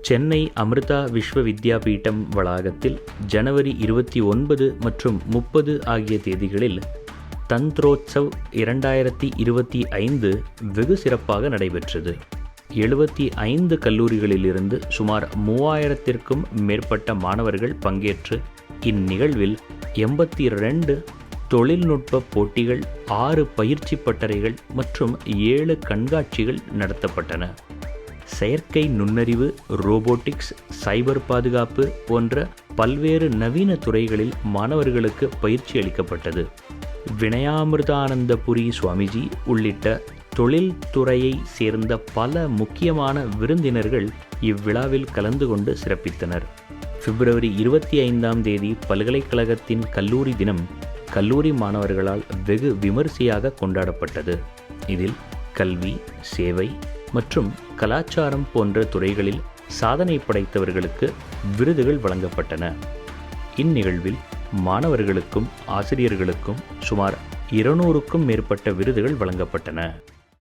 சென்னை அமிர்தா விஸ்வ வித்யாபீட்டம் வளாகத்தில் ஜனவரி இருபத்தி ஒன்பது மற்றும் முப்பது ஆகிய தேதிகளில் தந்த்ரோத்சவ் இரண்டாயிரத்தி இருபத்தி ஐந்து வெகு சிறப்பாக நடைபெற்றது. எழுபத்தி ஐந்து கல்லூரிகளிலிருந்து சுமார் மூவாயிரத்திற்கும் மேற்பட்ட மாணவர்கள் பங்கேற்று இந்நிகழ்வில் எண்பத்தி ரெண்டு தொழில்நுட்ப போட்டிகள் ஆறு பயிற்சி பட்டறைகள் மற்றும் ஏழு கண்காட்சிகள் நடத்தப்பட்டன. செயற்கை நுண்ணறிவு ரோபோட்டிக்ஸ் சைபர் பாதுகாப்பு போன்ற பல்வேறு நவீன துறைகளில் மாணவர்களுக்கு பயிற்சி அளிக்கப்பட்டது. வினயாமிர்தானந்தபுரி சுவாமிஜி உள்ளிட்ட தொழில்துறையை சேர்ந்த பல முக்கியமான விருந்தினர்கள் இவ்விழாவில் கலந்து கொண்டு சிறப்பித்தனர். பிப்ரவரி இருபத்தி ஐந்தாம் தேதி பல்கலைக்கழகத்தின் கல்லூரி தினம் கல்லூரி மாணவர்களால் வெகு விமரிசையாக கொண்டாடப்பட்டது. இதில் கல்வி சேவை மற்றும் கலாச்சாரம் போன்ற துறைகளில் சாதனை படைத்தவர்களுக்கு விருதுகள் வழங்கப்பட்டன. இந்நிகழ்வில் மாணவர்களுக்கும் ஆசிரியர்களுக்கும் சுமார் இருநூறுக்கும் மேற்பட்ட விருதுகள் வழங்கப்பட்டன.